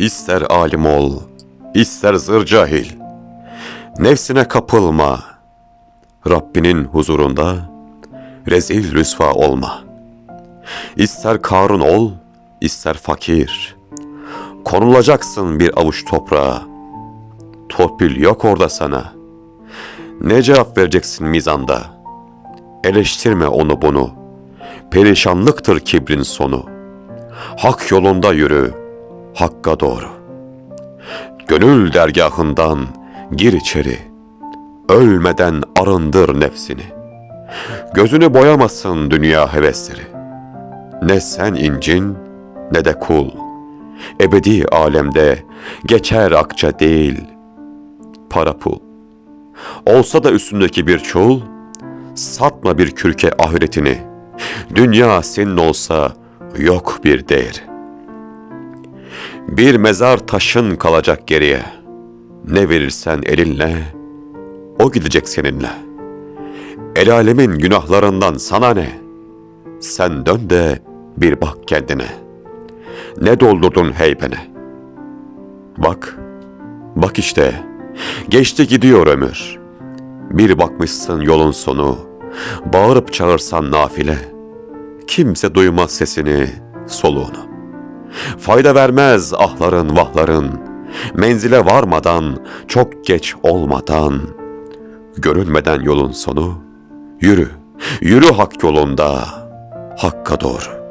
İster alim ol, ister zır cahil. Nefsine kapılma. Rabbinin huzurunda rezil rüsva olma. İster Karun ol, ister fakir. Konulacaksın bir avuç toprağa. Torpil yok orada sana. Ne cevap vereceksin mizanda? Eleştirme onu bunu. Perişanlıktır kibrin sonu. Hak yolunda yürü, hakka doğru. Gönül dergahından gir içeri. Ölmeden arındır nefsini. Gözünü boyamasın dünya hevesleri. Ne sen incin ne de kul. Ebedi alemde geçer akça değil, para pul. Olsa da üstündeki bir çul, satma bir kürke ahiretini. Dünya senin olsa yok bir değeri. Bir mezar taşın kalacak geriye. Ne verirsen elinle, o gidecek seninle. El alemin günahlarından sana ne? Sen dön de bir bak kendine. Ne doldurdun heybene? Bak, bak işte, geçti gidiyor ömür. Bir bakmışsın yolun sonu, bağırıp çağırsan nafile. Kimse duymaz sesini, soluğunu. Fayda vermez ahların vahların, menzile varmadan, çok geç olmadan, görünmeden yolun sonu, yürü, yürü hak yolunda, hakka doğru.